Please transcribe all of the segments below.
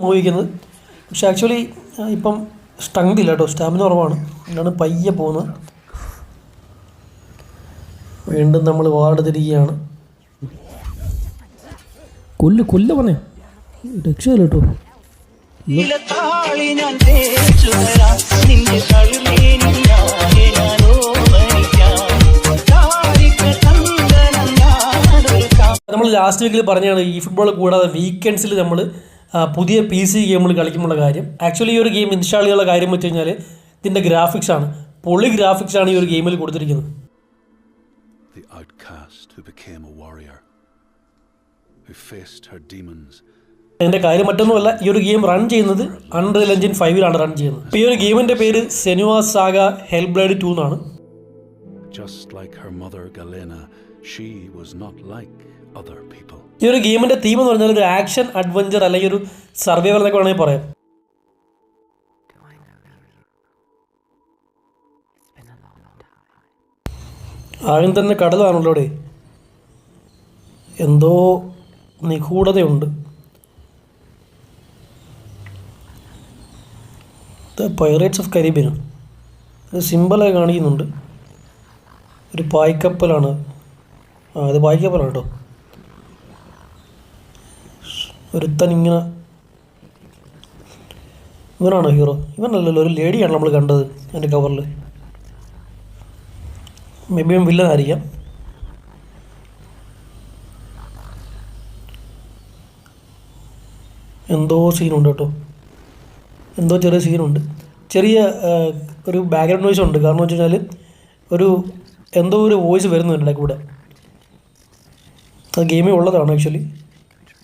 ഉപയോഗിക്കുന്നത് പക്ഷെ ആക്ച്വലി ഇപ്പം സ്ട്രെങ്ത് ഇല്ല കേട്ടോ. സ്റ്റാമിന കുറവാണ്. എന്നാണ് പയ്യെ പോകുന്നത്. വീണ്ടും നമ്മൾ വാർഡ് തിരികെയാണ്. കൊല്ല് കൊല്ല പറഞ്ഞേ. രക്ഷയില്ല കേട്ടോ. നമ്മൾ ലാസ്റ്റ് വീക്കിൽ പറഞ്ഞാണ് ഈ ഫുട്ബോൾ കൂടാതെ വീക്കെൻഡ്സിൽ നമ്മൾ പുതിയ പി സി ഗെയിമുകൾ കളിക്കുമ്പോൾ കാര്യം. ആക്ച്വലി ഈ ഒരു ഗെയിം ഇൻസ്റ്റാൾ ചെയ്യാനുള്ള കാര്യം വെച്ച് കഴിഞ്ഞാൽ ഇതിന്റെ ഗ്രാഫിക്സ് ആണ്. പൊളി ഗ്രാഫിക്സ് ആണ് ഈ ഒരു ഗെയിമിൽ കൊടുത്തിരിക്കുന്നത്. The outcast who became a warrior, who faced her demons. അതിന്റെ കാര്യം മറ്റൊന്നുമല്ല ഈ ഒരു ഗെയിം റൺ ചെയ്യുന്നത് അണ്ടർ എഞ്ചിൻ ഫൈവിലാണ് റൺ ചെയ്യുന്നത്. ഇപ്പോൾ ഈ ഒരു ഗെയിമിന്റെ പേര് Senua saga hell blade to എന്നാണ്. Just like her mother Galena, she was not like other people. ഈ ഒരു ഗെയിമിന്റെ തീം എന്ന് പറഞ്ഞാൽ ഒരു ആക്ഷൻ അഡ്വഞ്ചർ അല്ലെങ്കിൽ ഒരു സർവൈവൽ എന്നൊക്കെ വേണമെങ്കിൽ പറയാം. ആദ്യം തന്നെ കടലാണല്ലോ ഇവിടെ എന്തോ നിഗൂഢതയുണ്ട്. പൈറേറ്റ്സ് ഓഫ് കരീബിയൻ ഒരു സിമ്പിളായി കാണിക്കുന്നുണ്ട്. ഒരു പായ്ക്കപ്പലാണ്. അത് പായ്ക്കപ്പലാണ് കേട്ടോ. ഒരുത്തൻ ഇങ്ങനെ ഇവനാണോ ഹീറോ ഇവനല്ലല്ലോ ഒരു ലേഡിയാണ് നമ്മൾ കണ്ടത് എന്റെ കവറിൽ മേ ബി വില്ലനായിരിക്കാം എന്തോ സീനുണ്ട് കേട്ടോ. എന്തോ ചെറിയ സീനുണ്ട് ചെറിയ ഒരു ബാക്ക്ഗ്രൗണ്ട് നോയ്സ് ഉണ്ട്. കാരണം വെച്ച് ഒരു എന്തോ ഒരു വോയിസ് വരുന്നുണ്ട് ഇടയ്ക്ക് കൂടെ. അത് ഗെയിമിൽ ഉള്ളതാണ് ആക്ച്വലി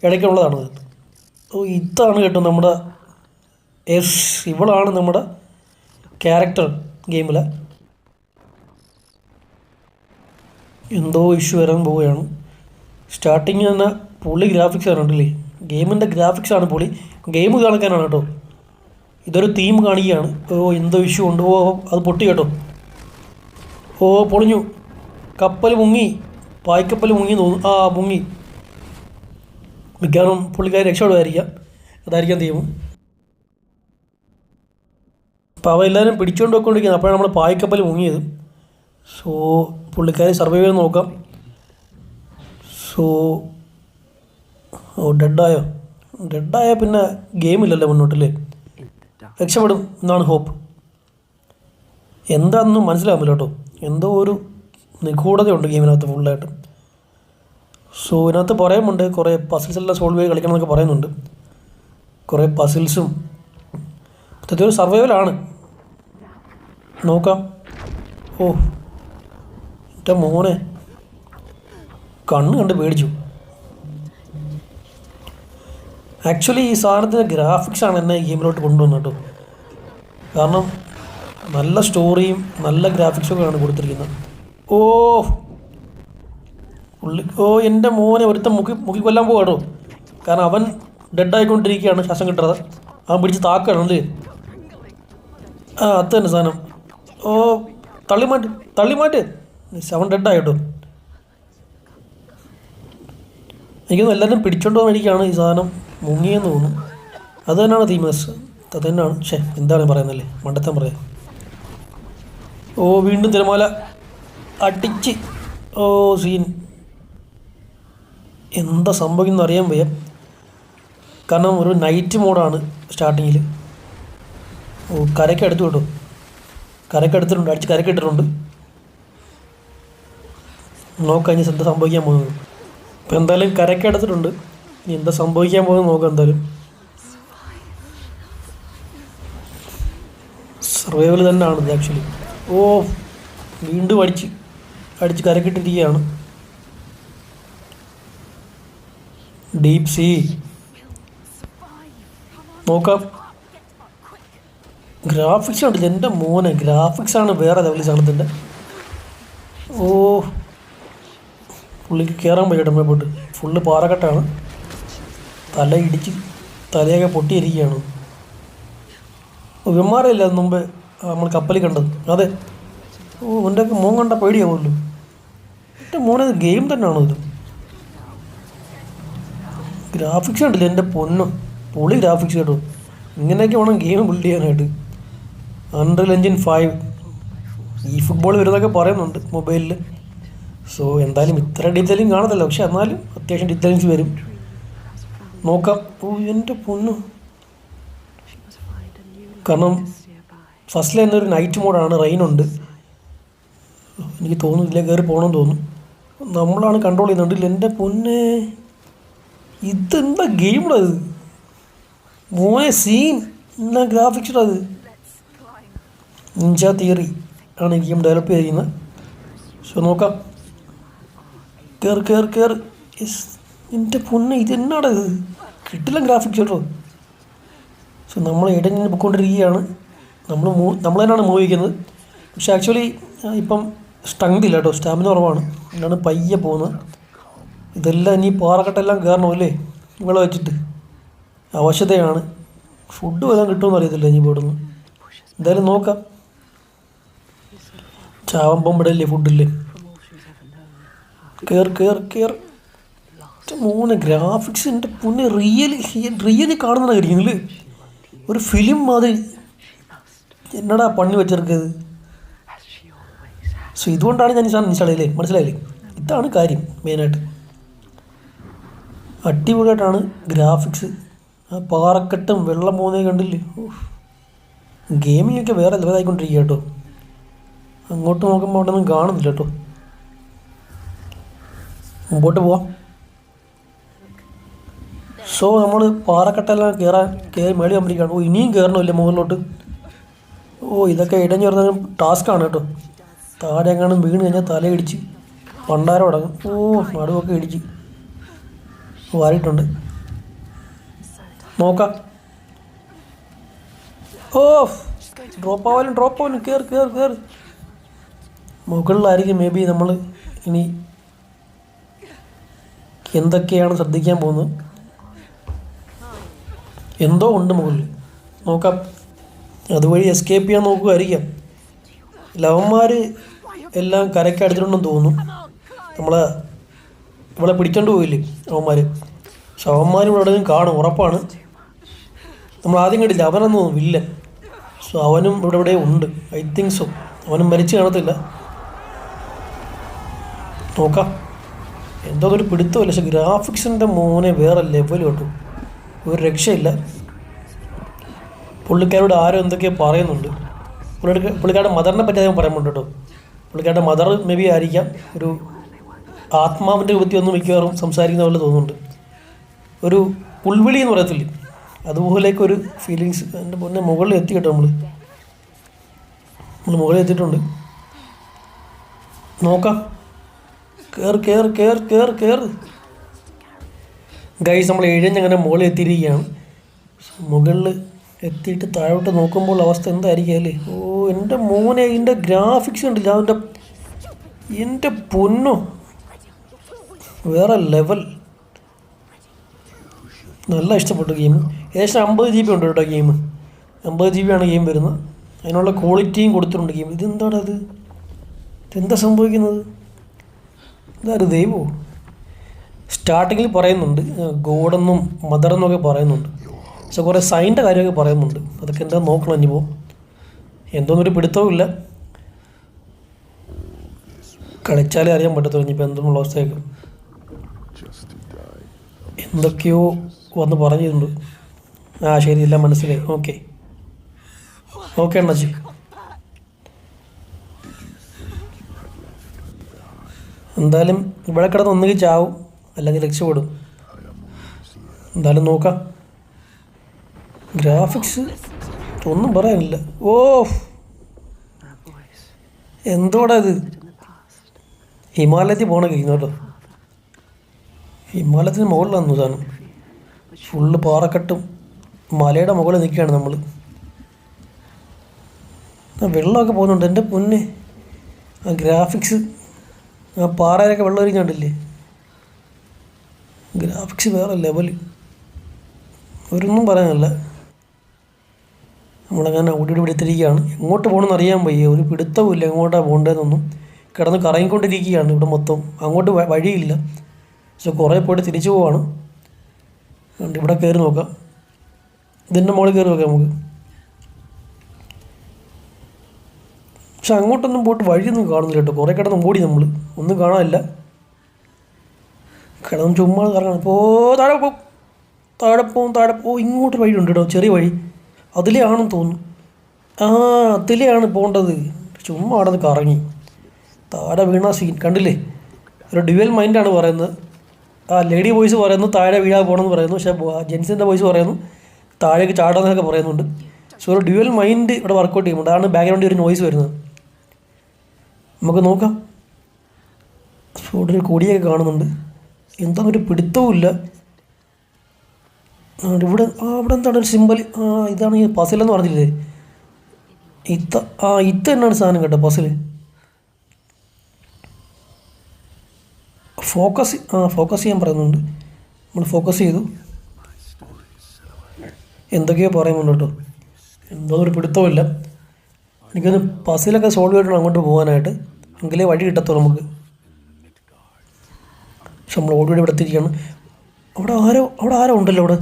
ഇടയ്ക്കുള്ളതാണ് അത്. ഓ ഇതാണ് കേട്ടോ നമ്മുടെ എസ് ഇവളാണ് നമ്മുടെ ക്യാരക്ടർ ഗെയിമിൽ എന്തോ ഇഷ്യൂ വരാൻ പോവുകയാണ്. സ്റ്റാർട്ടിങ് തന്നെ പുള്ളി ഗ്രാഫിക്സ് ആണ് ഉണ്ടല്ലേ ഗെയിമിന്റെ ഗ്രാഫിക്സ് ആണ് പുള്ളി. ഗെയിം കാണിക്കാനാണ് കേട്ടോ. ഇതൊരു തീം കാണിക്കുകയാണ്. ഓ എന്തോ ഇഷ്യൂ ഉണ്ട്. ഓ അത് പൊട്ടി കേട്ടോ. ഓ പൊളിഞ്ഞു. കപ്പൽ മുങ്ങി. പായ്ക്കപ്പൽ മുങ്ങി തോന്നുന്നു. ആ മുങ്ങി. മിക്കവാറും പുള്ളിക്കാർ രക്ഷപ്പെടുമായിരിക്കാം. അതായിരിക്കാം തീം അപ്പോൾ അവ എല്ലാവരും പിടിച്ചുകൊണ്ട് പോയിക്കൊണ്ടിരിക്കുന്നത് അപ്പോഴാണ് നമ്മൾ പായ്ക്കപ്പൽ മുങ്ങിയത്. സോ പുള്ളിക്കാരെ സർവൈവ് ചെയ്ത് നോക്കാം. സോ ഓ ഡെഡായോ? ഡെഡായ പിന്നെ ഗെയിമില്ലല്ലോ മുന്നോട്ടല്ലേ? രക്ഷപ്പെടും എന്നാണ് ഹോപ്പ്. എന്താണെന്നും മനസ്സിലാകുന്നില്ല കേട്ടോ. എന്തോ ഒരു നിഗൂഢതയുണ്ട് ഗെയിമിനകത്ത് ഫുള്ളായിട്ട്. സോ ഇതിനകത്ത് പറയുന്നുണ്ട് കുറേ പസിൽസ് എല്ലാം സോൾവ് ചെയ്ത് കളിക്കണം എന്നൊക്കെ പറയുന്നുണ്ട്. കുറേ പസിൽസും മൊത്തത്തിൽ ഒരു സർവൈവലാണ് നോക്കാം. ഓ എന്റെ മോനെ. കണ്ണ് കണ്ട് പേടിച്ചു. ആക്ച്വലി ഈ സാധനത്തിന്റെ ഗ്രാഫിക്സ് ആണ് എന്നെ ഗെയിമിലോട്ട് കൊണ്ടുവന്നത് കേട്ടോ. കാരണം നല്ല സ്റ്റോറിയും നല്ല ഗ്രാഫിക്സും ഗ്രാഫിക്സൊക്കെയാണ് കൊടുത്തിരിക്കുന്നത്. ഓ പുള്ളി ഓ എന്റെ മോനെ ഒരുത്തൻ മുക്കി മുക്കി കൊല്ലാൻ പോവാടോ? കാരണം അവൻ ഡെഡായിക്കൊണ്ടിരിക്കുകയാണ് ശ്വാസം കിട്ടാതെ. അവൻ പിടിച്ച് താക്കാണ് അല്ലേ? ആ അത് തന്നെ സാധനം. ഓ തള്ളി മാറ്റ് തള്ളി മാറ്റ് അവൻ ഡെഡായിട്ടോ? എനിക്കൊന്നും എല്ലാവരും പിടിച്ചോണ്ട് വന്നിരിക്കുകയാണ് ഈ സാധനം. മുങ്ങിയെന്ന് തോന്നുന്നു. അത് തന്നെയാണ് തീമസ് അത് തന്നെയാണ്. ഷേ എന്താണ് പറയുന്നല്ലേ മണ്ടത്തം പറയാം. ഓ വീണ്ടും തിരമാല അടിച്ച്. ഓ സീൻ. എന്താ സംഭവിക്കുന്ന അറിയാൻ വയ്യ. കാരണം ഒരു നൈറ്റ് മോഡാണ് സ്റ്റാർട്ടിങ്ങിൽ ഓ കരയ്ക്ക് അടുത്ത് കേട്ടോ കരയ്ക്ക് എടുത്തിട്ടുണ്ട് അടിച്ച് കരയ്ക്ക് ഇട്ടിട്ടുണ്ട് നോക്കാം ഇനി എന്താ സംഭവിക്കാൻ പോകുന്നത്. ഇപ്പം എന്തായാലും കരയ്ക്ക് എടുത്തിട്ടുണ്ട് ഇനി എന്താ സംഭവിക്കാൻ പോകുന്നത് നോക്കാം എന്തായാലും. സർവൈവൽ തന്നെയാണ് ആക്ച്വലി ഓ വീണ്ടും അടിച്ച് അടിച്ച് കരക്കിട്ടിരിക്കുകയാണ് ഡീപ് സീ നോക്കാം. ഗ്രാഫിക്സ് ഉണ്ട് എന്റെ മോനെ ഗ്രാഫിക്സ് ആണ് വേറെ ലെവലിൽ സാധനത്തിന്റെ ഓ പുള്ളിക്ക് കയറാൻ പറ്റും പോയിട്ട്. ഫുള്ള് പാറക്കെട്ടാണ്. തല ഇടിച്ച് തലയൊക്കെ പൊട്ടിയിരിക്കുകയാണ്. വിമാരമില്ല മുമ്പ് നമ്മൾ കപ്പലിൽ കണ്ടത്. അതെ. ഓ എന്റെ മോൻ കണ്ട പേടിയാവുമല്ലോ. എന്റെ മോനെ ഇത് ഗെയിം തന്നെയാണോ ഇത്? ഗ്രാഫിക്സ് കണ്ടില്ല? എന്റെ പൊന്നും. പൊളി ഗ്രാഫിക്സ് കേട്ടോ. ഇങ്ങനെയൊക്കെ വേണം ഗെയിം ബിൽഡ് ചെയ്യാനായിട്ട്. അൺറിയൽ എഞ്ചിൻ ഫൈവ് ഈ ഫുട്ബോൾ വരുന്നതൊക്കെ പറയുന്നുണ്ട് മൊബൈലിൽ സോ എന്തായാലും ഇത്ര ഡീറ്റെയിലിംഗ് കാണത്തില്ല. പക്ഷെ എന്നാലും അത്യാവശ്യം ഡീറ്റെയിലിങ്സ് വരും. നോക്കാം. ഓ എന്റെ പൊന്നു. കാരണം ഫസ്റ്റിൽ ലൈൻ ഒരു നൈറ്റ് മോഡാണ് റെയിനുണ്ട് എനിക്ക് തോന്നുന്നില്ല കയറി പോകണമെന്ന് തോന്നുന്നു. നമ്മളാണ് കൺട്രോൾ ചെയ്യുന്നുണ്ട് എന്റെ പൊന്നെ. ഇതെന്താ ഗെയിമുള്ളത് മോനെ സീൻ എന്നാ ഗ്രാഫിക്സ് അത് നിഞ്ച തിയറി ആണ് ഗെയിം ഡെവലപ്പ് ചെയ്യുന്നത് സോ നോക്കാം. കയറി കയറി കയറി യെസ് എന്റെ പൊന്നെ ഇതെന്നാടാ ഇത്? കിട്ടില്ല ഗ്രാഫിക്സ് കേട്ടോ. സോ നമ്മൾ ഇടഞ്ഞ് പൊയ്ക്കൊണ്ടിരിക്കുകയാണ് നമ്മൾ മൂ നമ്മൾ തന്നെയാണ് മൂവ് ചെയ്യുന്നത്. പക്ഷെ ആക്ച്വലി ഇപ്പം സ്ട്രെങ്ത് ഇല്ല കേട്ടോ. സ്റ്റാമിന കുറവാണ്. എന്നാണ് പയ്യെ പോകുന്നത്. ഇതെല്ലാം ഇനി പാറക്കെട്ടെല്ലാം കയറണമല്ലേ ഇവിടെ വെച്ചിട്ട്. അവശതയാണ്. ഫുഡ് വല്ലതും കിട്ടുമെന്ന് അറിയത്തില്ല ഇനി ഇവിടെ നിന്ന് എന്തായാലും നോക്കാം. ചാവമ്പം ഇവിടെ ഇല്ലേ? ഫുഡില്ലേ കയർ കയർ കയർ മൂന്ന് ഗ്രാഫിക്സിന്റെ പുണ്യ റിയലി റിയലി കാണുന്ന കാര്യങ്ങളിൽ ഒരു ഫിലിം മാതിരി. എന്നടാ പണി വെച്ചിരിക്കുന്നത് സോ ഇതുകൊണ്ടാണ് ഞാൻ ചെയ്യലേ മനസ്സിലായില്ലേ? ഇതാണ് കാര്യം മെയിനായിട്ട് അടിപൊളിയായിട്ടാണ് ഗ്രാഫിക്സ്. ആ പാറക്കെട്ടും വെള്ളം പോകുന്നത് കണ്ടില്ലേ? ഗെയിമിംഗ് ഒക്കെ വേറെ ലെവലായിക്കൊണ്ടിരിക്കുക കേട്ടോ അങ്ങോട്ട് നോക്കുമ്പോൾ അവിടെ ഒന്നും കാണുന്നില്ല കേട്ടോ. മുമ്പോട്ട് പോവാം. സോ നമ്മൾ പാറക്കെട്ടെല്ലാം കയറാൻ കയറി മേളി വന്നിരിക്കുകയാണ്. ഓ ഇനിയും കയറണമില്ല മുകളിലോട്ട്? ഓ ഇതൊക്കെ ഇടഞ്ഞു വരുന്ന ടാസ്ക്കാണ് കേട്ടോ. താഴെ എങ്ങാനും വീണ് കഴിഞ്ഞാൽ തലയിടിച്ച് പണ്ടാരം അടങ്ങും. ഓ നടുവൊക്കെ ഇടിച്ച്. വാരിയിട്ടുണ്ട്. നോക്ക. ഓ ഡ്രോപ്പ് ആവാലും ഡ്രോപ്പ് ആവാലും കയറി കയറി കയറി മുകളിലായിരിക്കും മേ ബി നമ്മൾ ഇനി എന്തൊക്കെയാണ് ശ്രദ്ധിക്കാൻ പോകുന്നത്? എന്തോ ഉണ്ട് മുകളിൽ. നോക്കാം. അതുവഴി എസ്കേപ്പ് ചെയ്യാൻ നോക്കുമായിരിക്കാം ലവന്മാർ എല്ലാം കരയ്ക്ക് അടിച്ചിട്ടുണ്ടെന്ന് തോന്നുന്നു. നമ്മളെ ഇവിടെ പിടിച്ചോണ്ട് പോയില്ലേ അവന്മാർ പക്ഷെ ഇവിടെ എവിടെയും കാണും ഉറപ്പാണ്. നമ്മൾ ആദ്യം കണ്ടില്ല അവനൊന്നും ഇല്ല. സോ അവനും ഇവിടെ ഇവിടെ ഉണ്ട്. ഐ തിങ്ക് സോ അവനും മരിച്ചു കാണത്തില്ല. നോക്കാം. എന്തോ ഒരു പിടുത്തമില്ല പക്ഷെ ഗ്രാഫിക്സിന്റെ മോനെ വേറെ ലെവൽ കേട്ടോ. ഒരു രക്ഷയില്ല. പുള്ളിക്കാരോട് ആരും എന്തൊക്കെയോ പറയുന്നുണ്ട്. പുള്ളിയുടെ പുള്ളിക്കാരുടെ മദറിനെ പറ്റി അദ്ദേഹം പറയുന്നുണ്ട് കേട്ടോ. പുള്ളിക്കാരുടെ മദർ മേ ബി ആയിരിക്കാം. ഒരു ആത്മാവിന്റെ രൂപത്തിൽ ഒന്ന് മിക്കവാറും സംസാരിക്കുന്ന പോലെ തോന്നുന്നുണ്ട്. ഒരു പുൽവിളി എന്ന് പറയത്തില്ലേ? അതുപോലെയൊക്കെ ഒരു ഫീലിങ്സ് എന്റെ പൊന്നെ മുകളിൽ എത്തി കേട്ടോ നമ്മൾ നമ്മൾ മുകളിൽ എത്തിയിട്ടുണ്ട്. നോക്കാം. കയർ കയർ കയർ കയർ കയർ ഗൈസ് നമ്മൾ എഴുന്നങ്ങനെ മുകളിൽ എത്തിയിരിക്കുകയാണ്. മുകളിൽ എത്തിയിട്ട് താഴോട്ട് നോക്കുമ്പോൾ അവസ്ഥ എന്തായിരിക്കും അല്ലേ? ഓ എന്റെ മോനെ ഇതിന്റെ ഗ്രാഫിക്സ് ഉണ്ടല്ലോ അതിന്റെ എന്റെ പൊന്നോ? വേറെ ലെവൽ നല്ല ഇഷ്ടപ്പെട്ടു ഗെയിം ഏകദേശം അമ്പത് ജി ബി ഉണ്ട് കേട്ടോ ഗെയിം അമ്പത് ജി ബി ആണ് ഗെയിം വരുന്നത്. അതിനുള്ള ക്വാളിറ്റിയും കൊടുത്തിട്ടുണ്ട് ഗെയിം ഇതെന്താണ് അത്? ഇതെന്താ സംഭവിക്കുന്നത്? ഇതാര് ദൈവോ. സ്റ്റാർട്ടിങ്ങിൽ പറയുന്നുണ്ട്. ഗോഡെന്നും മദറെന്നൊക്കെ പറയുന്നുണ്ട്. പക്ഷെ കുറേ സൈന്റെ കാര്യമൊക്കെ പറയുന്നുണ്ട്. അതൊക്കെ എന്താ നോക്കണം ഇനിയിപ്പോൾ എന്തോന്നൊരു പിടുത്തവുമില്ല കളിച്ചാലേ അറിയാൻ പറ്റത്തുള്ളൂ. ഇനിയിപ്പോൾ എന്തെന്നുള്ള അവസ്ഥയൊക്കെ. എന്തൊക്കെയോ വന്ന് പറഞ്ഞിട്ടുണ്ട്. ആ ശരി എല്ലാം മനസ്സിലായി. ഓക്കെ. ഓക്കെ അണ്ണാച്ചി. എന്തായാലും ഇവിടെ കിടന്ന് ഒന്നുകിൽ ചാവും അല്ലെങ്കിൽ രക്ഷപ്പെടും. എന്തായാലും നോക്കാം. ഗ്രാഫിക്സ് ഒന്നും പറയാനില്ല. ഓ എന്തോടാ ഇത്? ഹിമാലയത്തിൽ പോകണ കഴിഞ്ഞോട്ടോ ഹിമാലയത്തിന് മുകളിലാണ് സാധനം ഫുള്ള് പാറക്കെട്ടും മലയുടെ മുകളിൽ നിൽക്കുകയാണ് നമ്മൾ വെള്ളമൊക്കെ പോകുന്നുണ്ട്. എന്റെ പൊന്നെ ആ ഗ്രാഫിക്സ് ആ പാറയിലൊക്കെ വെള്ളം എറിഞ്ഞുണ്ടില്ലേ ഗ്രാഫിക്സ് വേറെ ലെവൽ ഒരൊന്നും പറയാനല്ല. നമ്മളങ്ങനെ ഓടി ഓടി എടുത്തിരിക്കുകയാണ്. എങ്ങോട്ട് പോകണമെന്ന് അറിയാൻ വയ്യ. ഒരു പിടുത്തവും ഇല്ല എങ്ങോട്ടാണ് പോകേണ്ടതെന്നൊന്നും. കിടന്ന് കറങ്ങിക്കൊണ്ടിരിക്കുകയാണ് ഇവിടെ മൊത്തം. അങ്ങോട്ട് വഴിയില്ല. പക്ഷെ കുറേ പോയിട്ട് തിരിച്ചു പോവാണ്. അതുകൊണ്ട് ഇവിടെ കയറി നോക്കാം. ഇതിന്റെ മുകളിൽ കയറി നോക്കാം നമുക്ക്. പക്ഷെ അങ്ങോട്ടൊന്നും പോയിട്ട് വഴിയൊന്നും കാണുന്നില്ല കേട്ടോ. കുറേ കിടന്ന് ഓടി നമ്മൾ ഒന്നും കാണാനില്ല. കിടന്ന് ചുമ്മാ കറങ്ങണം ഇപ്പോൾ താഴെ പോവും താഴെ പോവും താഴെ പോവും ഇങ്ങോട്ട് വഴി ഉണ്ട് കേട്ടോ. ചെറിയ വഴി. അതിലേ ആണെന്ന് തോന്നുന്നു. ആ അതിലെയാണ് പോകേണ്ടത്. ചുമ്മാ അവിടെ നിന്ന് കറങ്ങി. താഴെ വീണ സീൻ കണ്ടില്ലേ? ഒരു ഡ്യുവൽ മൈൻഡാണ് പറയുന്നത്. ലേഡി വോയിസ് പറയുന്നു താഴെ വീഴാൻ പോകണമെന്ന് പറയുന്നു. പക്ഷേ ജെൻസിന്റെ വോയിസ് പറയുന്നു താഴേക്ക് ചാടാന്നൊക്കെ പറയുന്നുണ്ട്. സോ ഒരു ഡ്യുവൽ മൈൻഡ് ഇവിടെ വർക്കൗട്ട് ചെയ്യുന്നുണ്ട്. അതാണ് ബാക്ക്ഗ്രൗണ്ടിൽ ഒരു നോയ്സ് വരുന്നത്. നമുക്ക് നോക്കാം. സോ ഇവിടെ ഒരു കൊടിയൊക്കെ കാണുന്നുണ്ട്. എന്താണെന്നൊരു പിടുത്തവുമില്ല. ആ, ഇവിടെ ആ ഇവിടെ എന്താണ് ഒരു സിമ്പൽ ആ ഇതാണ് ഈ പസിലെന്ന് പറഞ്ഞില്ലേ? ഇത്ത ആ ഇത്ത തന്നെയാണ് സാധനം കേട്ടോ പസിൽ ഫോക്കസ് ആ ഫോക്കസ് ചെയ്യാൻ പറയുന്നുണ്ട്. നമ്മൾ ഫോക്കസ് ചെയ്തു. എന്തൊക്കെയോ പറയാൻ കേട്ടോ. എന്തോ ഒരു പിടുത്തമില്ല എനിക്കൊന്ന് പസിലൊക്കെ സോൾവ് ചെയ്തിട്ട് അങ്ങോട്ട് പോകാനായിട്ട് എങ്കിലേ വഴി കിട്ടത്തുള്ളൂ നമുക്ക്. പക്ഷെ നമ്മൾ ഓടി ഇവിടെ എത്തിയിരിക്കുകയാണ്. അവിടെ ആരോ അവിടെ ആരോ ഉണ്ടല്ലോ അവിടെ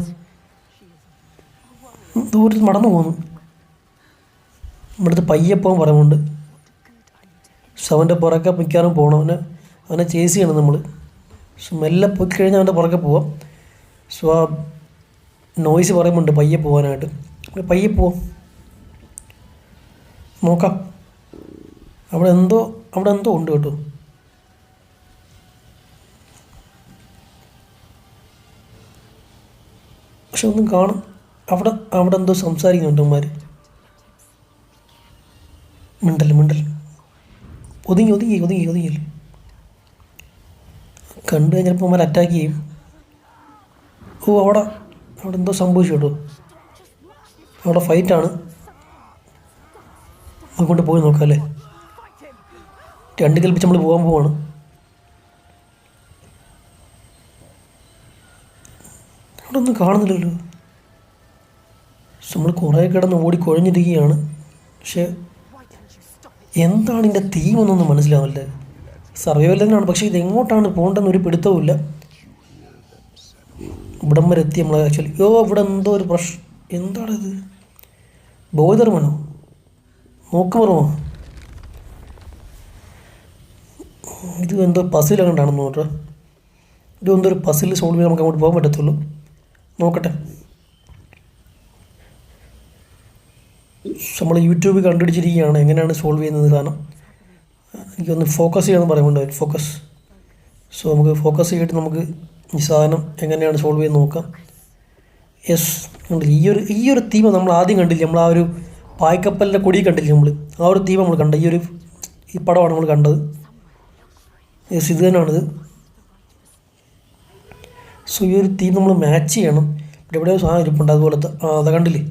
ദൂരത്ത് മടന്നു പോകുന്നു. ഇവിടുത്തെ പയ്യപ്പം പറയുന്നുണ്ട്. പക്ഷെ അവന്റെ പുറക്കെ മിക്കാറും പോകണം അവനെ അവനെ ചേസ് ചെയ്യണം നമ്മൾ സോ മെല്ലെ പോയി കഴിഞ്ഞാൽ അവന്റെ പുറകെ പോവാം. സോ ആ നോയ്സ് പറയുന്നുണ്ട് പയ്യെ പോകാനായിട്ട് പയ്യെ പോവാം നോക്കാം. അവിടെ എന്തോ അവിടെ എന്തോ ഉണ്ട് കേട്ടോ. പക്ഷെ ഒന്നും കാണും. അവിടെ അവിടെ എന്തോ സംസാരിക്കുന്നുണ്ട് മിണ്ടൽ മിണ്ടൽ ഒതുങ്ങി ഒതുങ്ങി ഒതുങ്ങി ഒതുങ്ങിയില്ല കണ്ടു കഴിഞ്ഞപ്പോൾ ചിലപ്പോൾ അറ്റാക്ക് ചെയ്യും. ഓ അവിടെ അവിടെ എന്തോ സംഭവിച്ചു കേട്ടോ അവിടെ ഫൈറ്റാണ് അങ്ങോട്ട് പോയി നോക്കാം അല്ലേ? രണ്ട് കൽപ്പിച്ച് നമ്മൾ പോകാൻ പോവാണ്. അവിടെ ഒന്നും കാണുന്നില്ലല്ലോ. നമ്മൾ കുറേ കിടന്ന് ഓടി കുഴഞ്ഞിരിക്കുകയാണ്. പക്ഷേ എന്താണ് ഇതിന്റെ തീമെന്നൊന്നും മനസ്സിലാവില്ല സർവൈവൽ തന്നെയാണ്. പക്ഷേ ഇത് എങ്ങോട്ടാണ് പോകേണ്ടതെന്ന് ഒരു പിടുത്തവുമില്ല. ഇവിടം വരെ എത്തി നമ്മൾ ആക്ച്വലി യോ ഇവിടെ എന്തോ ഒരു പ്രശ്നം. എന്താണ് ഇത് ബോധർമനോ നോക്കുമറമോ ഇത് എന്തോ പസിൽ കണ്ടാണെന്ന് നോട്ടോ ഇത് എന്തോ ഒരു പസിൽ സോൾവ് ചെയ്യാൻ നമുക്ക് അങ്ങോട്ട് പോകാൻ പറ്റത്തുള്ളൂ. നോക്കട്ടെ. നമ്മൾ യൂട്യൂബിൽ കണ്ടുപിടിച്ചിരിക്കുകയാണ്. എങ്ങനെയാണ് സോൾവ് ചെയ്യുന്നത് കാരണം എനിക്കൊന്ന് ഫോക്കസ് ചെയ്യണമെന്ന് പറയുന്നുണ്ട് ഫോക്കസ് സോ നമുക്ക് ഫോക്കസ് ചെയ്തിട്ട് നമുക്ക് ഈ സാധനം എങ്ങനെയാണ് സോൾവ് ചെയ്ത് നോക്കാം. യെസ് കണ്ടില്ല? ഈ ഒരു ഈ ഒരു തീമ നമ്മൾ ആദ്യം കണ്ടില്ല? നമ്മൾ ആ ഒരു പായ്ക്കപ്പലിന്റെ കൊടി കണ്ടില്ല നമ്മൾ ആ ഒരു തീം നമ്മൾ കണ്ട. ഈ ഒരു ഈ പടമാണ് നമ്മൾ കണ്ടത്. യെസ് ഇത് തന്നെയാണിത്. സോ ഈ ഒരു തീം നമ്മൾ മാച്ച് ചെയ്യണം. ഇവിടെ എവിടെയോ സാധനം ഇരിപ്പുണ്ട് അതുപോലത്തെ. അത് കണ്ടില്ലേ?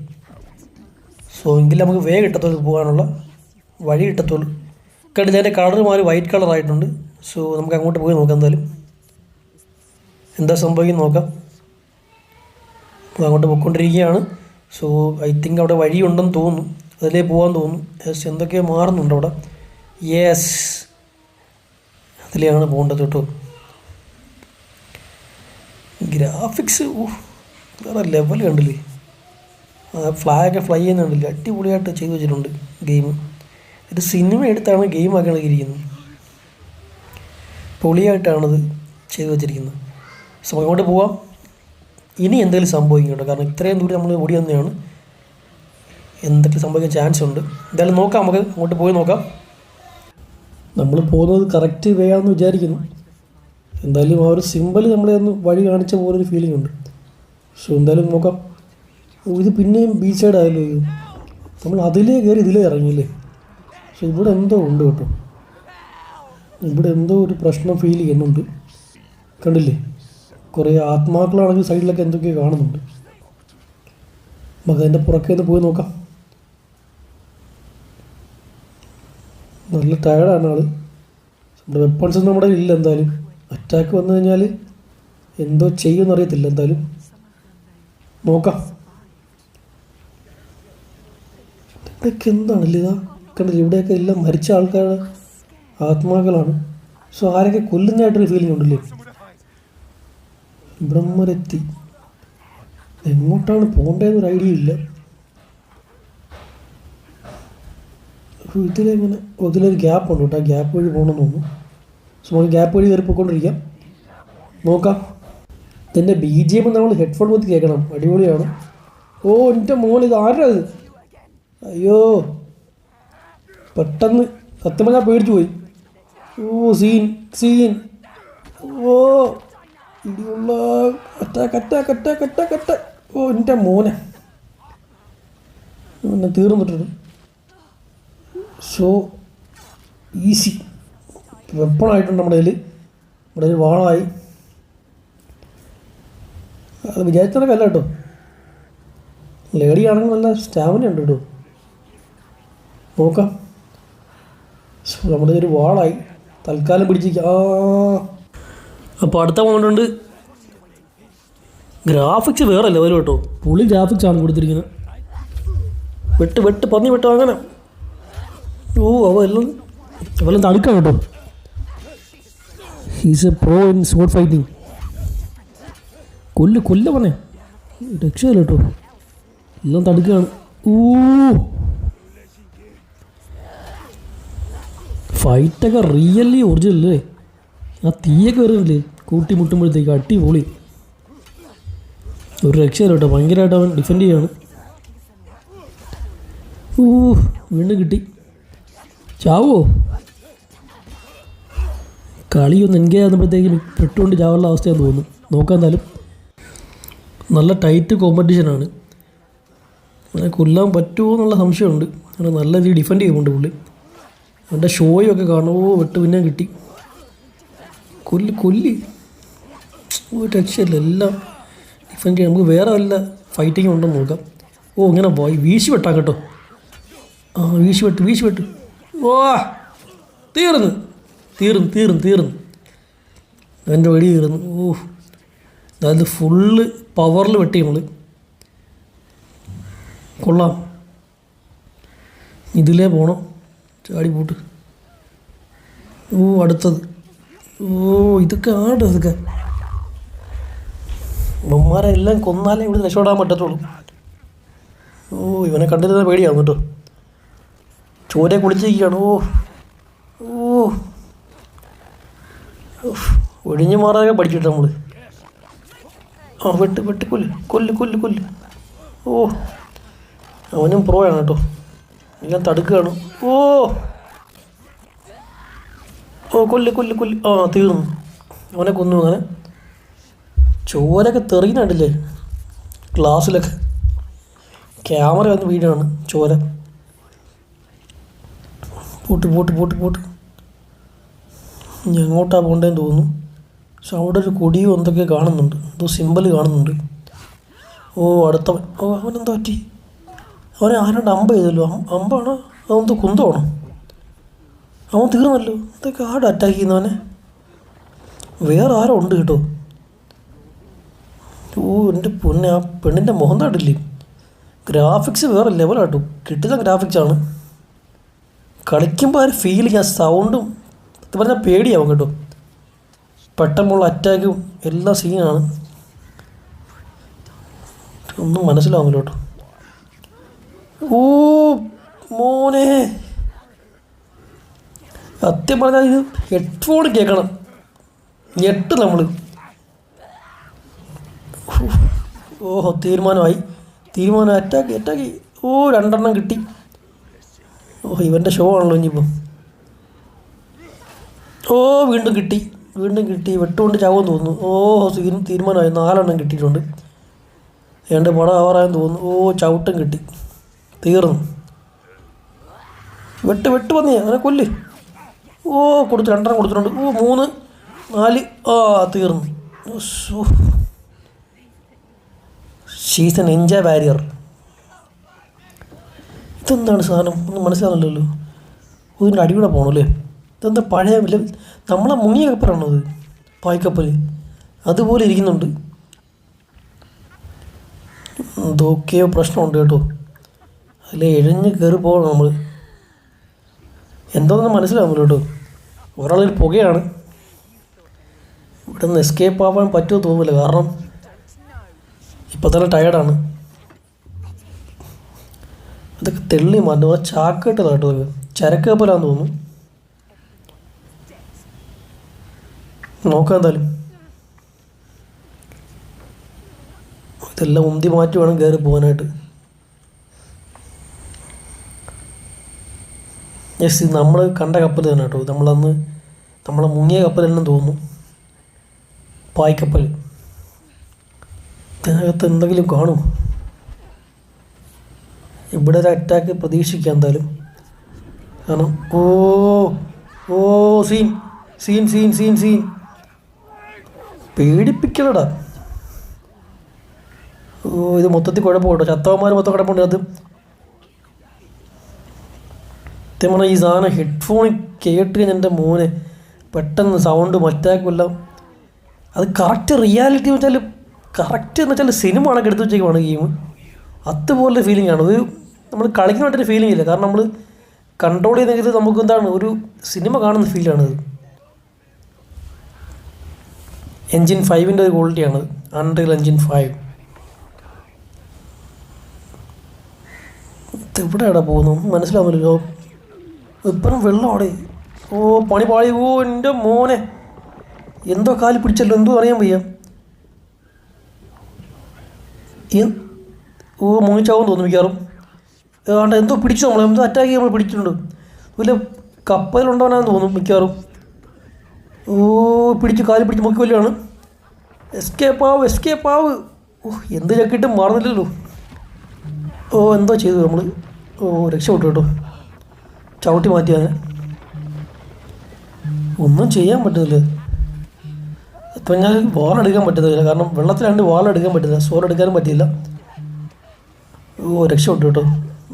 സോ എങ്കിൽ നമുക്ക് വേഗം കിട്ടത്തുള്ളൂ പോകാനുള്ള വഴി കിട്ടത്തുള്ളൂ കണ്ടില്ല ഇതിന്റെ കളർ മാറി വൈറ്റ് കളർ ആയിട്ടുണ്ട്. സോ നമുക്ക് അങ്ങോട്ട് പോയി നോക്കാം എന്തായാലും. എന്താ സംഭവിക്കുന്നത് നോക്കാം. അങ്ങോട്ട് പോയിക്കൊണ്ടിരിക്കുകയാണ്. സോ ഐ തിങ്ക് അവിടെ വഴിയുണ്ടെന്ന് തോന്നുന്നു. അതിലേ പോകാൻ തോന്നുന്നു. യെസ് എന്തൊക്കെയോ മാറുന്നുണ്ട് അവിടെ. യെസ് അതിലെയാണ് പോകേണ്ടത് കേട്ടോ. ഗ്രാഫിക്സ് വേറെ ലെവൽ കണ്ടില്ലേ? ഫ്ലാഗ് ഫ്ലൈ ചെയ്യുന്നുണ്ടല്ലേ? അടിപൊളിയായിട്ട് ചെയ്തു വെച്ചിട്ടുണ്ട് ഗെയിം ഒരു സിനിമ എടുത്താണ് ഗെയിം ആക്കിയിരിക്കുന്നത് പൊളിയായിട്ടാണത് ചെയ്തു വച്ചിരിക്കുന്നത്. സോ അങ്ങോട്ട് പോവാം. ഇനി എന്തെങ്കിലും സംഭവിക്കും കേട്ടോ കാരണം ഇത്രയും ദൂരം നമ്മൾ ഓടി വന്നതാണ്. എന്തൊക്കെ സംഭവിക്കാൻ ചാൻസ് ഉണ്ട്. എന്തായാലും നോക്കാം നമുക്ക് അങ്ങോട്ട് പോയി നോക്കാം. നമ്മൾ പോകുന്നത് കറക്റ്റ് വേ ആണെന്ന് വിചാരിക്കുന്നു. എന്തായാലും ആ ഒരു സിമ്പിൾ നമ്മളെ ഒന്ന് വഴി കാണിച്ച പോലൊരു ഫീലിംഗ് ഉണ്ട്. സോ എന്തായാലും നോക്കാം. ഇത് പിന്നെയും ബീച്ച് സൈഡ് ആയല്ലോ ഇത്. നമ്മൾ അതിലേ കയറി ഇതിലേ ഇറങ്ങിയില്ലേ പക്ഷെ ഇവിടെ എന്തോ ഉണ്ട് കേട്ടോ. ഇവിടെ എന്തോ ഒരു പ്രശ്നം ഫീൽ ചെയ്യുന്നുണ്ട്. കണ്ടില്ലേ? കുറേ ആത്മാക്കളാണെങ്കിൽ സൈഡിലൊക്കെ എന്തൊക്കെയോ കാണുന്നുണ്ട്. നമുക്ക് അതിന്റെ പുറകെ ഒന്ന് പോയി നോക്കാം. നല്ല ടയർഡാണ് ആൾ. നമ്മുടെ വെപ്പൺസ് നമ്മുടെ ഇല്ല എന്തായാലും. അറ്റാക്ക് വന്നു കഴിഞ്ഞാൽ എന്തോ ചെയ്യുമെന്ന് അറിയത്തില്ല എന്തായാലും. നോക്കാം. എന്താണല്ലേ ഇതാ കണ്ടില്ല ഇവിടെയൊക്കെ എല്ലാം മരിച്ച ആൾക്കാർ ആത്മാക്കളാണ്. സോ ആരൊക്കെ കൊല്ലുന്നതായിട്ടൊരു ഫീലിംഗ് ഉണ്ടല്ലേ? ബ്രഹ്മരെത്തി. എങ്ങോട്ടാണ് പോകേണ്ടതെന്നൊരു ഐഡിയ ഇല്ല. ഇതിലെങ്ങനെ ഇതിലൊരു ഗ്യാപ്പ് ഉണ്ട് കേട്ടോ. ആ ഗ്യാപ്പ് വഴി പോകണമെന്ന് തോന്നുന്നു. സോ നമ്മൾ ഗ്യാപ്പ് വഴി കയറി പോയിക്കൊണ്ടിരിക്കാം. നോക്കാം. ഇതിന്റെ ബി ജി എം നമ്മൾ ഹെഡ്ഫോൺ കുത്തി കേൾക്കണം. അടിപൊളിയാണ്. ഓ എന്റെ മോൻ ഇത് ആരാ അയ്യോ. പെട്ടെന്ന് സത്യം പറഞ്ഞാൽ പേടിച്ചു പോയി. ഓ സീൻ സീൻ. ഓ ഇടിയുള്ള കട്ട കട്ട കട്ട കട്ട കട്ട. ഓ എന്റെ മോനെ. പിന്നെ തീർന്നിട്ടുണ്ട്. സോ ഈസി വെപ്പണായിട്ടുണ്ട് നമ്മുടെ കയ്യിൽ നമ്മുടെ കയ്യിൽ വാളായി. അത് വിചാരിച്ചതൊക്കെ കേട്ടോ. ലേഡി ആണെങ്കിൽ നല്ല സ്റ്റാമിന ഉണ്ട് കേട്ടോ. നോക്കാം. സോ നമ്മുടെ ഒരു വാളായി. തൽക്കാലം പിടിച്ചിരിക്കുക ആ. അപ്പോൾ അടുത്ത മൊമെന്റ് ഗ്രാഫിക്സ് വേറെ ലെവൽ കേട്ടോ. പുളി ഗ്രാഫിക്സ് ആണ് കൊടുത്തിരിക്കുന്നത്. വെട്ട് വെട്ട് പന്നി വെട്ടോ അങ്ങനെ ഓ അവ എല്ലാം അവെല്ലാം തണുക്കാം കേട്ടോ. He's a pro in sword fighting കൊല്ല് കൊല്ല പറഞ്ഞേ രക്ഷയില്ല കേട്ടോ. എല്ലാം തടുക്കുകയാണ് ഊ. ഫൈറ്റൊക്കെ റിയലി ഒറിജിനൽ അല്ലേ ആ തീയൊക്കെ വരുന്നില്ലേ? കൂട്ടി മുട്ടുമ്പോഴത്തേക്ക് അടിപൊളി. ഒരു രക്ഷയില്ല കേട്ടോ. ഭയങ്കരമായിട്ട് അവൻ ഡിഫെൻഡ് ചെയ്യാണ്. ഊ വീണ്ടും കിട്ടി. ചാവോ കളി ഒന്ന് ആകുമ്പോഴത്തേക്കും പെട്ടുകൊണ്ട് ചാവുള്ള അവസ്ഥയാണെന്ന് തോന്നുന്നു. നോക്കാൻ എന്തായാലും. നല്ല ടൈറ്റ് കോമ്പറ്റീഷനാണ് കൊല്ലാൻ പറ്റുമോ എന്നുള്ള സംശയമുണ്ട്. അങ്ങനെ നല്ല രീതിയിൽ ഡിഫെൻഡ് ചെയ്യുന്നുണ്ട് പുള്ളി. അവന്റെ ഷോയൊക്കെ കാണും. ഓ വെട്ട് പിന്നെ കിട്ടി. കൊല്ലി കൊല്ലി. ഒരു രക്ഷയില്ല എല്ലാം ഡിഫൻഡ് ചെയ്യാം. നമുക്ക് വേറെ വല്ല ഫൈറ്റിംഗ് ഉണ്ടെന്ന് നോക്കാം. ഓ ഇങ്ങനെ പോയി. വീശി വെട്ടാം കേട്ടോ. ആ വീശി വെട്ട് വീശി വെട്ട്. ഓ തീർന്ന്. തീർന്ന് തീർന്ന് തീർന്ന്. എന്റെ വഴി തീർന്നു. ഓ അതായത് ഫുള്ള് പവറിൽ വെട്ടി നമ്മൾ കൊള്ളാം. ഇതിലേ പോണം. ചാടി പോട്ട്. ഓ അടുത്തത്. ഓ ഇതൊക്കെ ആട് ഇതൊക്കെ. ഇവന്മാരെ എല്ലാം കൊന്നാലേ ഇവിടെ രക്ഷപ്പെടാൻ പറ്റത്തുള്ളൂ. ഓ ഇവനെ കണ്ടിരുന്ന പേടിയാണ് കേട്ടോ ചോരെ കുളിച്ചിരിക്കുകയാണ്. ഓ ഓ. ഒഴിഞ്ഞു മാറാനൊക്കെ പഠിച്ചിട്ട് നമ്മൾ ആ വെട്ട് വെട്ട് കൊല്ല് കൊല്ല് കൊല്ല് കൊല്ല്. ഓ അവനും പ്രോയാണ് കേട്ടോ. എല്ലാം തടുക്കുകയാണ്. ഓ. ഓ കൊല്ല് കൊല്ല് കൊല്ല്. ആ തീർന്നു. അവനെ കൊന്നു അങ്ങനെ. ചോരൊക്കെ തെറിയുന്നുണ്ടല്ലേ ഗ്ലാസ്സിലൊക്കെ. ക്യാമറ വന്ന് വീടാണ് ചോര. പൂട്ട് പൂട്ട് പൂട്ട് പൂട്ട്. ഇനി എങ്ങോട്ടാണ് പോകേണ്ടതെന്ന് തോന്നുന്നു. പക്ഷെ അവിടെ ഒരു കൊടിയോ എന്തൊക്കെ കാണുന്നുണ്ട്. എന്തോ സിമ്പൽ കാണുന്നുണ്ട്. ഓ അടുത്തവൻ. ഓ അവനെന്താ പറ്റി? അവനെ ആരാണ്ട് അമ്പ ചെയ്തല്ലോ? അമ്പാണോ? അതെന്തോ കുന്തമാണോ? അവൻ തീർന്നല്ലോ. അതൊക്കെ ആട് അറ്റാക്ക് ചെയ്യുന്നവനെ. വേറെ ആരോ ഉണ്ട് കേട്ടോ. ഓ എന്റെ പൊന്നെ ആ പെണ്ണിന്റെ മുഖം തട്ടില്ലേ ഗ്രാഫിക്സ് വേറെ ലെവലാട്ടോ കിട്ടുന്ന ഗ്രാഫിക്സ് ആണ്. കളിക്കുമ്പോൾ ആ ഒരു ഫീലിംഗ് ആ സൗണ്ടും ഇത് പറഞ്ഞാൽ പേടിയാവും കേട്ടോ. പെട്ടെന്നുള്ള അറ്റാക്കും എല്ലാ സീനാണ് ഒന്നും മനസ്സിലാവുന്നില്ല കേട്ടോ. ഓ മോനെ. സത്യം പറഞ്ഞാൽ ഇത് ഹെഡ്ഫോൺ കേൾക്കണം ഞെട്ട് നമ്മൾ ഓഹോ തീരുമാനമായി. തീരുമാനം അറ്റാക്ക് അറ്റാക്ക് ഓ രണ്ടെണ്ണം കിട്ടി. ഓ ഇവന്റെ ഷോ ആണല്ലോ ഇനിയിപ്പോൾ ഓ വീണ്ടും കിട്ടി. വീണ്ടും കിട്ടി. വെട്ടുകൊണ്ട് ചാവുമെന്ന് തോന്നുന്നു. ഓ സീനും തീരുമാനമായി. നാലെണ്ണം കിട്ടിയിട്ടുണ്ട്. എന്റെ പടം ആവാറായെന്ന് തോന്നുന്നു. ഓ ചവിട്ടും കിട്ടി. തീർന്നു. വെട്ട് വെട്ട് വന്നേ. അങ്ങനെ കൊല്ല്. ഓ കൊടുത്തു രണ്ടെണ്ണം കൊടുത്തിട്ടുണ്ട്. ഓ മൂന്ന് നാല് ആ തീർന്നു. ഷീസ് എൻ എൻജ വാരിയർ ഇതെന്താണ് സാധനം? ഒന്നും മനസ്സിലാവുന്നില്ലല്ലോ. ഇതിന്റെ അടികൂടെ പോകണമല്ലേ ഇതെന്താ പഴയ വല്ല നമ്മളെ മുങ്ങിയ കപ്പലാണോ അത്? പായ്ക്കപ്പൽ അതുപോലെ ഇരിക്കുന്നുണ്ട്. എന്തൊക്കെയോ പ്രശ്നമുണ്ട് കേട്ടോ. അതിൽ എഴഞ്ഞ് കയറി പോകണം നമ്മൾ എന്തോന്നും മനസ്സിലാവുന്നില്ല കേട്ടോ ഒരാളിൽ പുകയാണ്. ഇവിടെ നിന്ന് എസ്കേപ്പ് ആവാൻ പറ്റുമോ തോന്നുന്നില്ല കാരണം ഇപ്പം തന്നെ ടയർഡാണ് അതൊക്കെ തെള്ളി മാറ്റും ആ ചാക്കിട്ടതാണ് കേട്ടോ ചരക്ക് പോലാന്ന് തോന്നുന്നു. നോക്കാം എന്തായാലും. ഇതെല്ലാം ഉന്തി മാറ്റി വേണം കയറി പോകാനായിട്ട്. യെസ് നമ്മൾ കണ്ട കപ്പൽ തന്നെ കേട്ടോ. നമ്മളന്ന് നമ്മളെ മുങ്ങിയ കപ്പൽ തന്നെ. തോന്നുന്നു പായ്ക്കപ്പൽ ഇതിനകത്ത് എന്തെങ്കിലും കാണും ഇവിടെ ഒരു അറ്റാക്ക് പ്രതീക്ഷിക്കാം എന്തായാലും. കാരണം ഓ ഓ scene scene scene scene scene പേടിപ്പിക്കലടാ. ഓ ഇത് മൊത്തത്തിൽ കുഴപ്പമുണ്ടോ? ചത്തവന്മാർ മൊത്തം കിടപ്പുണ്ട്. അത് സത്യം പറഞ്ഞാൽ ഈ സാധനം ഹെഡ്ഫോണിൽ കേട്ട് കഴിഞ്ഞാൽ എന്റെ മോനെ പെട്ടെന്ന് സൗണ്ട് മറ്റാക്കുമല്ല. അത് കറക്റ്റ് റിയാലിറ്റി വെച്ചാൽ കറക്റ്റ് എന്ന് വെച്ചാൽ സിനിമ കണക്ക് എടുത്ത് വെച്ചേക്കുവാണ് ഗെയിം അതുപോലെ ഫീലിംഗ് ആണ്. അത് നമ്മൾ കളിക്കുന്നതായിട്ടൊരു ഫീലിംഗ് ഇല്ല. കാരണം നമ്മൾ കൺട്രോൾ ചെയ്തെങ്കിൽ നമുക്ക് എന്താണ് ഒരു സിനിമ കാണുന്ന ഫീലാണ് ഇത് എൻജിൻ ഫൈവിന്റെ ഒരു ക്വാളിറ്റിയാണ് അൺറിയൽ എൻജിൻ ഫൈവ് എവിടെയാടാ പോകുന്നു മനസ്സിലാവുന്നില്ലല്ലോ. ഇപ്പം വെള്ളം അവിടെ ഓ പണി പാളി ഓ എന്റെ മോനെ. എന്തോ കാൽ പിടിച്ചല്ലോ എന്തോ അറിയാൻ വയ്യ. ഓ മുങ്ങിച്ചാവും തോന്നുന്നു മിക്കാറും ഏതാണ്ട് എന്തോ പിടിച്ചു നമ്മൾ എന്തോ അറ്റാക്ക് ചെയ്യുമ്പോൾ പിടിച്ചിട്ടുണ്ട്. വല്ല കപ്പലുണ്ടോനാന്ന് തോന്നും മിക്കാറും ഓ പിടിച്ച് കാൽ പിടിച്ച് മുക്കി വല്ലതാണ് എസ്കേപ്പ് ആവ് എസ്കേപ്പ് ആവ്. ഓ എന്ത് ചക്കിട്ടും മാറുന്നില്ലല്ലോ. ഓ എന്തോ ചെയ്തു നമ്മൾ ഓ രക്ഷപ്പെട്ടു കേട്ടോ. ചവിട്ടി മാറ്റിയാണ് ഒന്നും ചെയ്യാൻ പറ്റുന്നില്ല ഇപ്പം ഞാൻ വാളെടുക്കാൻ പറ്റുന്നില്ല കാരണം വെള്ളത്തിലാണ്ട് വാളെടുക്കാൻ പറ്റുന്നില്ല സോർ എടുക്കാനും പറ്റിയില്ല. ഓ രക്ഷപ്പെട്ടു കേട്ടോ.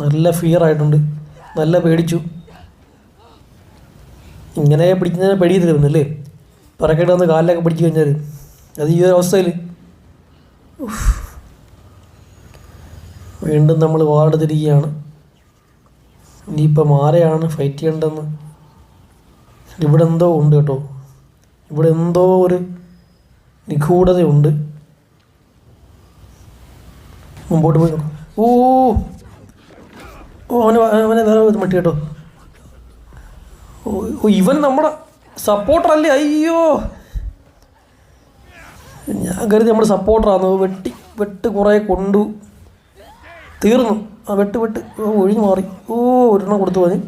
നല്ല ഫിയർ ആയിട്ടുണ്ട്. നല്ല പേടിച്ചു. ഇങ്ങനെ പിടിക്കുന്നതിനെ പേടി തരുന്നല്ലേ പറക്കേണ്ടി വന്ന് കാലിലൊക്കെ പിടിച്ചു കഴിഞ്ഞാൽ അത് ഈ ഒരു അവസ്ഥയിൽ വീണ്ടും നമ്മൾ വാളെടുത്തിരിക്കുകയാണ് ഇനിയിപ്പം ആരെയാണ് ഫൈറ്റ് ചെയ്യേണ്ടതെന്ന്? ഇവിടെ എന്തോ ഉണ്ട് കേട്ടോ. ഇവിടെ എന്തോ ഒരു നിഗൂഢതയുണ്ട്. മുമ്പോട്ട് പോയി ഓ ഓ അവന് അവനെ വേറെ മട്ടി കേട്ടോ. ഓ ഇവൻ നമ്മുടെ സപ്പോർട്ടറല്ലേ അയ്യോ. ഞാൻ കരുതി നമ്മുടെ സപ്പോർട്ടറാണ് വെട്ടി വെട്ട് കുറേ കൊണ്ടു. തീർന്നു. വെട്ട് വെട്ട്. ഒഴിഞ്ഞു മാറി. ഓ ഒരെണ്ണം കൊടുത്തു പോയി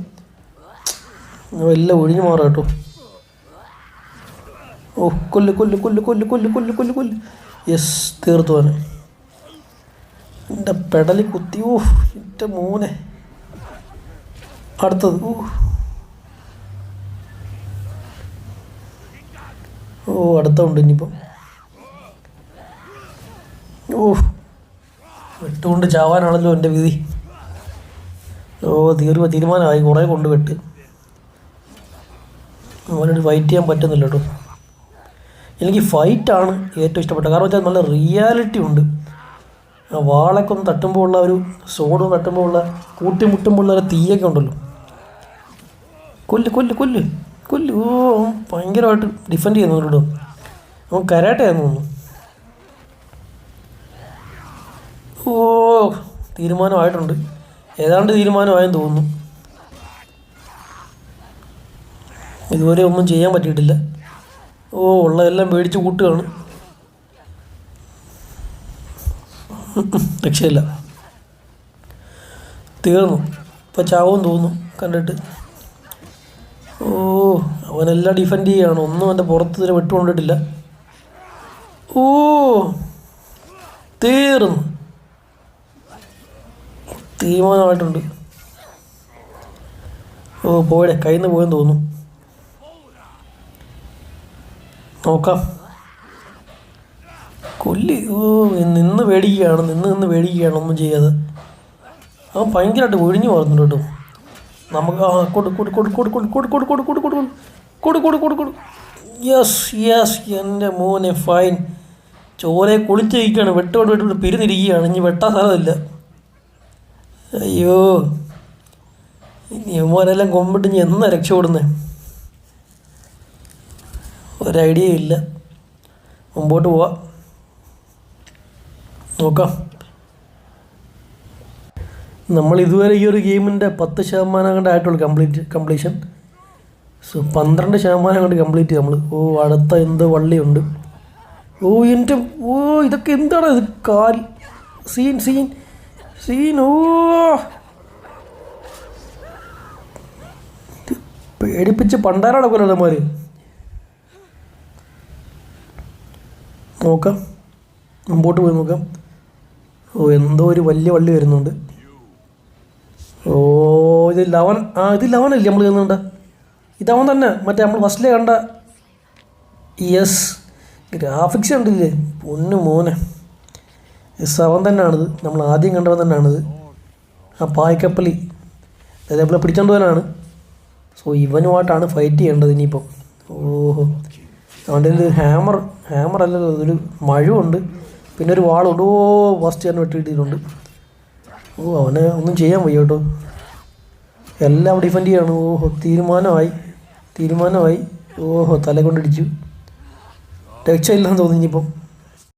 എല്ലാം ഒഴിഞ്ഞു മാറാം കേട്ടോ. ഓ കൊല്ല് കൊല്ല് കൊല്ല് കൊല്ല് കൊല്ല് കൊല്ല് കൊല്ല് കൊല്ല്. യെസ് തീർത്തു അവനെ എന്റെ പെടലി കുത്തി. ഓ എന്റെ മോനെ. അടുത്തത്. ഓ. ഓ അടുത്തുണ്ട് ഇനിയിപ്പം. ഓ. വെട്ടുകൊണ്ട് ചാവാനാണല്ലോ എന്റെ വിധി. ഓ തീർവ തീരുമാനമായി. കുറേ കൊണ്ട് വെട്ട്. അവനോട് ഫൈറ്റ് ചെയ്യാൻ പറ്റുന്നില്ല കേട്ടോ എനിക്ക് ഫൈറ്റാണ് ഏറ്റവും ഇഷ്ടപ്പെട്ട കാരണം വെച്ചാൽ നല്ല റിയാലിറ്റി ഉണ്ട്. ആ വാളൊക്കെ ഒന്ന് തട്ടുമ്പോൾ ഉള്ള ഒരു സോഡ് തട്ടുമ്പോൾ ഉള്ള കൂട്ടിമുട്ടുമ്പോൾ ഉള്ള ഒരു തീയൊക്കെ ഉണ്ടല്ലോ. കൊല്ല് കൊല്ല് കൊല്ല് കൊല്ല്. ഓ ഭയങ്കരമായിട്ട് ഡിഫെൻഡ് ചെയ്യുന്നുണ്ട് അവൻ കരാട്ടയാന്ന് തോന്നുന്നു. ഓ തീരുമാനമായിട്ടുണ്ട്. ഏതാണ്ട് തീരുമാനമായെന്ന് തോന്നുന്നു. ഇതുവരെ ഒന്നും ചെയ്യാൻ പറ്റിയിട്ടില്ല. ഓ ഉള്ളതെല്ലാം മേടിച്ച് കൂട്ടുകയാണ്. രക്ഷയില്ല. തീർന്നു. ഇപ്പം ചാവും തോന്നുന്നു കണ്ടിട്ട്. ഓ അവനെല്ലാം ഡിഫെൻഡ് ചെയ്യുകയാണ് ഒന്നും അവന്റെ പുറത്ത് ഇതിനെ വിട്ടുകൊണ്ടിട്ടില്ല. ഓ തീർന്നു. തീരുമാനമായിട്ടുണ്ട് ഓ പോയുടെ കയ്യിൽ നിന്ന് പോയെന്ന് തോന്നുന്നു നോക്കാം കൊല്ലി ഓ നിന്ന് പേടിക്കുകയാണ് നിന്ന് നിന്ന് പേടിക്കുകയാണ് ഒന്നും ചെയ്യാതെ അവൻ ഭയങ്കരമായിട്ട് ഒഴിഞ്ഞു മാറുന്നുണ്ട് കേട്ടോ നമുക്ക് ആ കൊടു കൊടു കൊടു കൊടു കൊടു കൊടു കൊടു കൊടു കൊടു കൊടു കൊടു കൊടു കൊടു കൊടു യെസ് യെസ് എന്റെ മോനെ ഫൈൻ ചോരയെ കുളിച്ചിരിക്കുകയാണ് വെട്ടോട് വെട്ടോട് പിരിഞ്ഞിരിക്കുകയാണ് ഇനി വെട്ടാൻ സ്ഥലമില്ല അയ്യോ ഇവന്മാരെല്ലാം കൊമ്പിട്ട് ഞാൻ എന്നാ രക്ഷപ്പെടുന്നത് ഒരൈഡിയ ഇല്ല. മുമ്പോട്ട് പോവാം. നോക്കാം. നമ്മൾ ഇതുവരെ ഈ ഒരു ഗെയിമിന്റെ പത്ത് ശതമാനം കണ്ട് ആയിട്ടുള്ളൂ കംപ്ലീറ്റ് കംപ്ലീഷൻ. സോ പന്ത്രണ്ട് ശതമാനം കണ്ട് കംപ്ലീറ്റ് നമ്മൾ. ഓ അടുത്ത എന്ത് വള്ളിയുണ്ട്. ഓ എന്റെ ഓ ഇതൊക്കെ എന്താണ് ഇത്? കാൽ സീൻ സീൻ. ഇത് പേടിപ്പിച്ച് പണ്ടാരാടെ പോലെ അവന്മാര്? നോക്കാം. മുമ്പോട്ട് പോയി നോക്കാം. ഓ എന്തോ ഒരു വലിയ വള്ളി വരുന്നുണ്ട്. ഓ ഇത് ലവൻ. ആ ഇത് ലവനല്ലേ നമ്മൾ ചെയ്യുന്നുണ്ട് ഇതവൻ തന്നെ. മറ്റേ നമ്മൾ ഫസ്റ്റിലെ കണ്ട യെസ്. ഗ്രാഫിക്സ് കണ്ടില്ലേ? പൊന്നു മോനെ. യെസ് അവൻ തന്നെയാണിത്. നമ്മൾ ആദ്യം കണ്ടവൻ തന്നെയാണിത്. ആ പായ്ക്കപ്പലി. അതേപോലെ പിടിച്ചോണ്ടവനാണ്. സോ ഇവനുമായിട്ടാണ് ഫൈറ്റ് ചെയ്യേണ്ടത് ഇനിയിപ്പം. ഓഹോ. അവന്റെ ഒരു ഹാമർ ഹാമർ അല്ലല്ലോ. ഒരു മഴയുണ്ട് പിന്നെ ഒരു വാളുണ്ട്. ഓ ഫസ്റ്റ് ഞാൻ വെട്ടിയിട്ടിട്ടുണ്ട്. ഓ അവനെ ഒന്നും ചെയ്യാൻ വയ്യ കേട്ടോ. എല്ലാം ഡിഫെൻഡ് ചെയ്യാണ്. ഓഹോ തീരുമാനമായി. തീരുമാനമായി. ഓഹോ തല കൊണ്ടിടിച്ചു രക്ഷയില്ലെന്ന് തോന്നി ഇനിയിപ്പം.